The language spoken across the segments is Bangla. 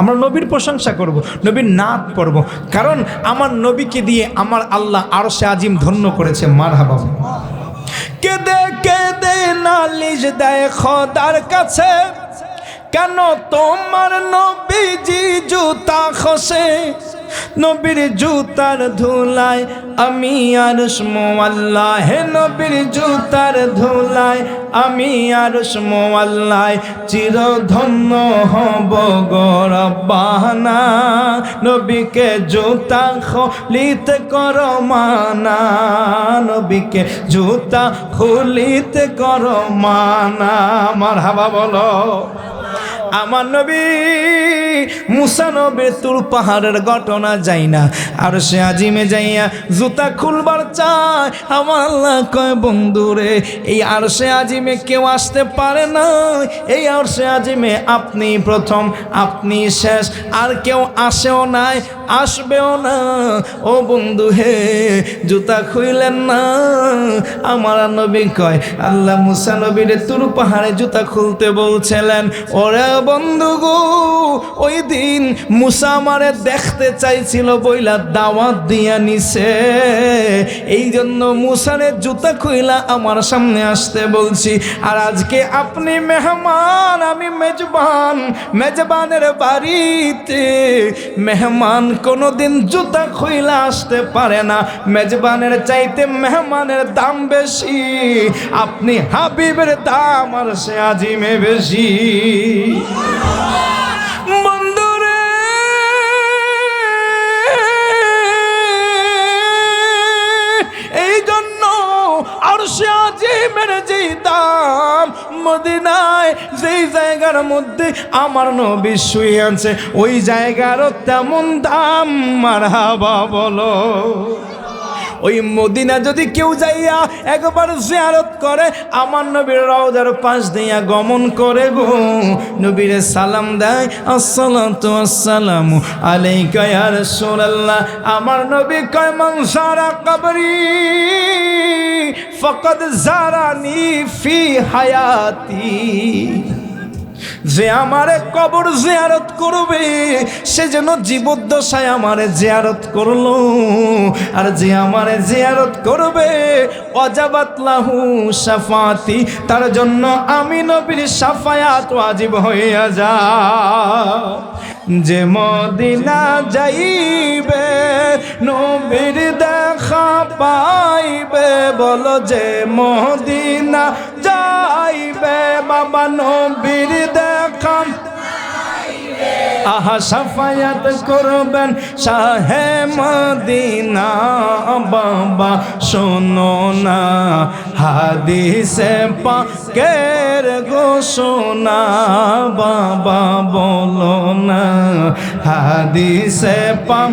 আমরা নবীর প্রশংসা করব, নবীর নাত পড়ব। কারণ আমার নবীকে দিয়ে আমার আল্লাহ আর সে আজিম ধন্য করেছে মার হাবাব কেদে কেদে নালিশ দেয় খোদার কাছে। কেন তোমার নবীজি জুতা খসে? নবীর জুতার ধুলায়, আমি আর আল্লাহ। হে নবীর জুতার ধুলায়, আমি আর আল্লাহ। চিরধন্য হব গরবানা নবীকে জুতা খলিতে কর মানা, নবীকে জুতা খুলিতে কর মানা। আমার হাবা বলো। আমার নবী মুসানবের নবী তুর পাহাড়ের ঘটনা যাই না। আর সে আজিমে যাইয়া জুতা খুলবার চায়। আমার আল্লাহ কয় বন্ধুরে এই আর সে আজিমে কেউ আসতে পারে না। এই আর সে আজিমে আপনি প্রথম, আপনি শেষ। আর কেউ আসেও নাই। আসবেও না। ও বন্ধু হে, জুতা খুইলেন না। আমার নবী কয়, আল্লাহ মুসা নবীরে তুর পাহাড়ে জুতা খুলতে বলছিলেন, ওরে বন্ধু গো, ওই দিন মুসা আমারে দেখতে চাইছিল বইলা দাওয়াত দিয়া নিছে। এই জন্য মুসারে জুতা খুইলা আমার সামনে আসতে বলছি। আর আজকে আপনি মেহমান, আমি মেজবান, মেজবানের বাড়িতে মেহমান কোনোদিন জুতা খুইলা আসতে পারে না। মেজবানের চাইতে মেহমানের দাম বেশি। আপনি হাবিবের দাম আর সে আজিমে বেশি। দাম মদিনায়, যেই জায়গার মধ্যে আমার নবী শুয়ে আছে, ওই জায়গারও তেমন দাম। মারাবা বলো। ওই মদিনা যদি কেউ যাইয়া একবার জিয়ারত করে, আমার নবীর রওজার পাশ দিয়া গমন করে গো। নবীরে সালাম দেয় আসসালামু আলাইকা ইয়া রাসূলুল্লাহ। আমার নবী কয়, মান সারা কবরি, ফকদ জারানি ফি হায়াতি। যে আমারে কবর জিয়ারত করবে, সে যেন জীবদ্দশায় আমারে জিয়ারত করল। আর যে আমারে জিয়ারত করবে, অজাবাত লাহু সাফাতি তার জন্য আমি নবীর সাফায়াত ওয়াজিব হইয়া যা। যে মদিনা যাইবে, নবীর দেখা পাইবে, বলো যে মদিনা যাইবে বাবা নবীর দেখা আহা সাফায়াত করবেন শাহে মদিনা বাবা, শোনো না, হাদিসে পাকের ঘোষণা, বাবা বলো না, হাদিসে পাক।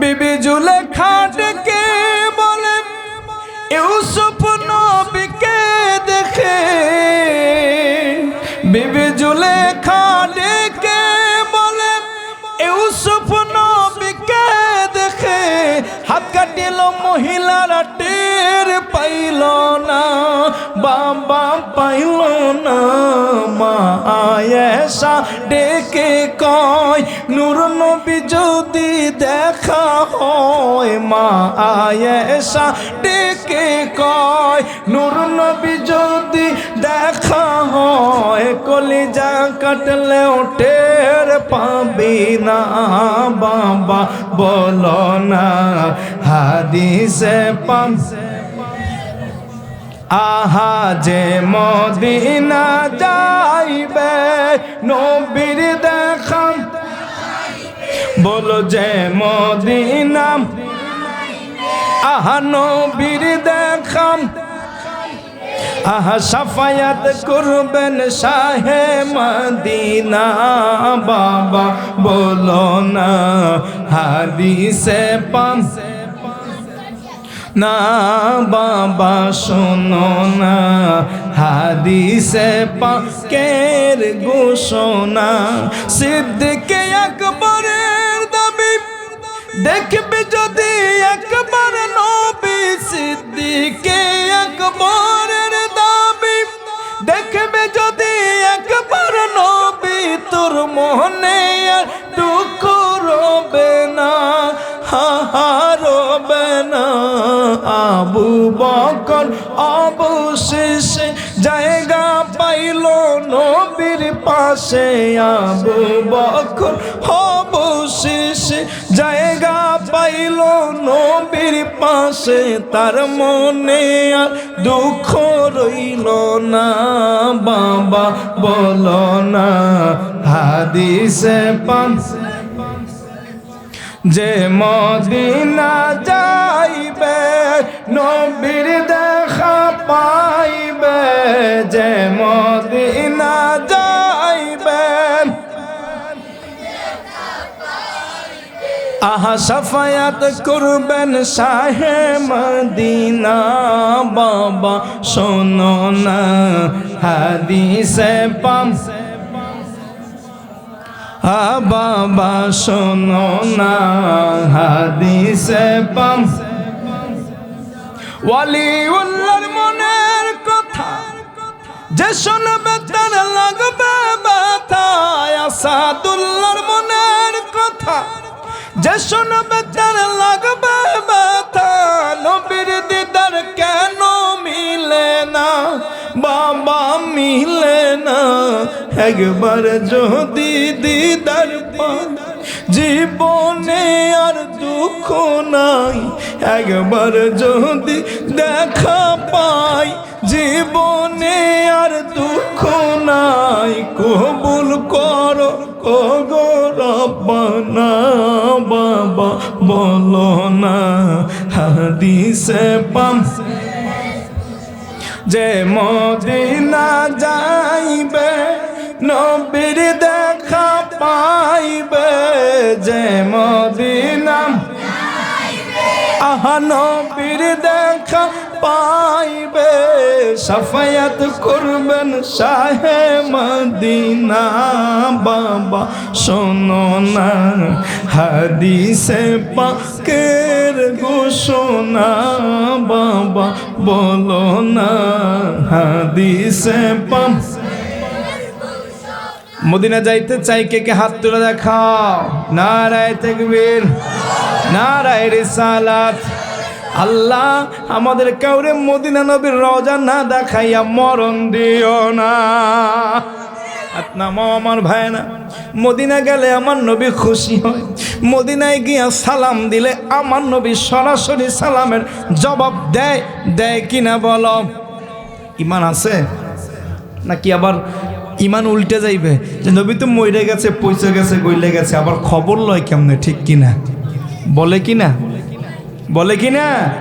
বিবি জুলে খাটকে বলে ইউসুফ দেখে বিবি জুলে খাটকে বলে ইউসুফ নবীকে দেখে হাত কাটিল মহিলারা পাইল না, বাবা পাইল না। মা আয়েশা ডেকে কয়, নূর নবী যদি দেখা হয়, মা আয়েশা ডেকে কয়, নূর নবী যদি দেখা হয়, কলিজা কাটলে টের পাবি না। বাবা বলো না, হাদিসে পাম আহা যে মদিনা যাইবে, নবীর দেখাম বলো যে মদিনা। আহা নবীর দেখাম আহা সাফায়াত করবেন শাহে মদিনা। বাবা বলো না, হাদিসে পাম না বাবা শোনো না। হাদিসে পাকের ঘোষণা সিদ্দিকে আকবরের দাবি দেখবে যদি আবু বকর অবশেষে জায়গা পাইল নবীর পাশে। আবু বকর অবশেষে জায়গা পাইল নবীর পাশে। তার মনে আর দুঃখ রইল না, বাবা বলো না, হাদিসে পান। যে মদিনা যাইবে নবীর দেখা পাইবে যে মদিনা যাইবে। আহা, সাফায়াত করবেন শাহে মদিনা, বাবা, শোনো না, হাদিসে পাম। বাবা, শোনো না, হাদিসে পাম। ওয়ালিউল্লাহর মনের কথা, যে শুনবে তার লাগবে ব্যথা আসাদুল্লাহর মনের কথা, যে শুনবে তার লাগবে ব্যথা নবীর দিদার কেন মিলে না? বাবা মিলে না। একবার যদি দিদার জীবনে আর দুঃখ নাই। একবার যদি দেখা পাই, জীবনে আর দুঃখ নাই। কবুল করো বাবা, বলো না, হাদিসে পাম। যে মদিনা যাইবে, নবীর দেখা পাইবে। যে মদিনা আহা নবীর দেখা পাইবে, সাফায়াত করবেন শাহে মদিনা বাবা। শোনো না, হাদিসে পাকের ঘোষণা বাবা, বলো না, হাদিসে পাম মদিনা যাইতে চাই, কে কে হাত তুলে দেখাও? নারায় তেকবীর। নারায় রিসালাত আল্লাহ আমাদের কাউরে মদিনা নবীর রজা না দেখাইয়া মরণ দিও না। নামাও আমার ভাই না মদিনা গেলে আমার নবী খুশি হয়। মদিনায় গিয়া সালাম দিলে আমার নবী সরাসরি সালামের জবাব দেয়। দেয় কিনা বল। ইমান আছে? নাকি আবার ইমান উল্টে যাইবে? যে নবী তো মরে গেছে পয়সা গেছে, গইলে গেছে, আবার খবর লয় কেমনে? ঠিক কিনা? বলে কি না? বলে কি না?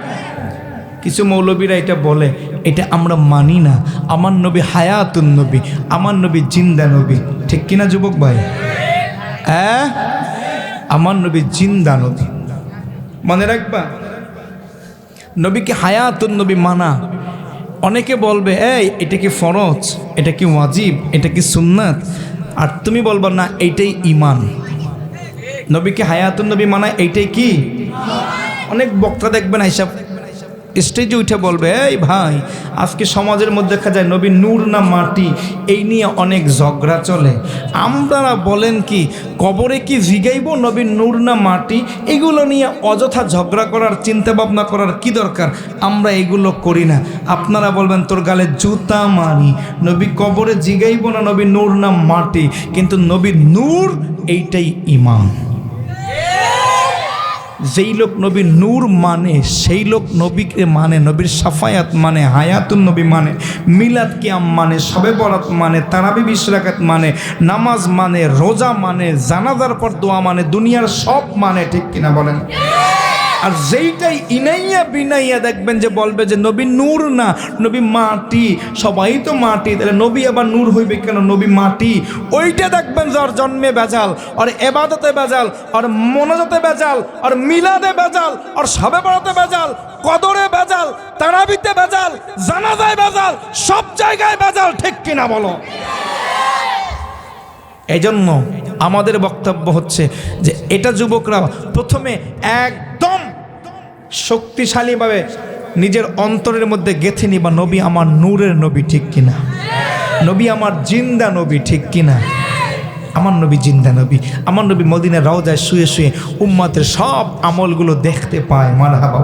কিছু মৌলবীরা এটা বলে, এটা আমরা মানি না। আমার নবী হায়াতুন নবী, আমার নবী জিন্দা নবী। ঠিক কিনা যুবক ভাই? হ্যাঁ? আমার নবী জিন্দা নবী। মনে রাখবা? নবীকে হায়াতুন নবী মানা। অনেকে বলবে, এই, এটা কি ফরজ? এটা কি ওয়াজিব? এটা কি সুন্নাত? আর তুমি বলবা, না এইটাই ইমান নবীকে হায়াতুন নবী মানা এইটাই কি? অনেক বক্তা দেখবেন এইসব স্টেজে উঠে বলবে, এই ভাই, আজকে সমাজের মধ্যে দেখা যায় নবী নূর না মাটি, এই নিয়ে অনেক ঝগড়া চলে। আমরা বলেন কি, কবরে কি জিগাইব নবী নূর না মাটি? এগুলো নিয়ে অযথা ঝগড়া করার চিন্তা ভাবনা করার কি দরকার? আমরা এগুলো করি না। আপনারা বলবেন, তোর গালে জুতা মারি, নবী কবরে জিগাইব না নবী নূর না মাটি, কিন্তু নবী নূর এইটাই ইমাম। যেই লোক নবী নূর মানে সেই লোক নবীকে মানে নবীর সাফায়াত মানে হায়াতুন নবী মানে মিলাদ কিয়াম মানে সবে বরাত মানে তারাবি বিশ্রাকাত মানে নামাজ মানে রোজা মানে জানাজার পর দোয়া মানে দুনিয়ার সব মানে ঠিক কিনা বলেন? আর যেইটাই ইনাইয়া বিনাইয়া দেখবেন যে বলবে যে নবী নূর না, নবী মাটি, সবাই তো মাটি, তাহলে নবী আবার নূর হইবে কেন? নবী মাটি। ওইটা দেখবেন যে ওর জন্মে বেজাল আর এবাদতে বেজাল আর মনোজতে বেজাল আর মিলাদে বেজাল আর সবে বড়তে বেজাল কদরে বেজাল তারাবিতে বেজাল জানাজায় বেজাল সব জায়গায় বেজাল ঠিক কিনা বলো? এই জন্য আমাদের বক্তব্য হচ্ছে যে এটা যুবকরা প্রথমে একদম শক্তিশালীভাবে নিজের অন্তরের মধ্যে গেথে নিবা নবী আমার নূরের নবী ঠিক কিনা? নবী আমার জিন্দা নবী ঠিক কিনা? আমার নবী জিন্দা নবী, আমার নবী মদিনের রওজায় শুয়ে শুয়ে উম্মাতের সব আমলগুলো দেখতে পায়। মার হাবা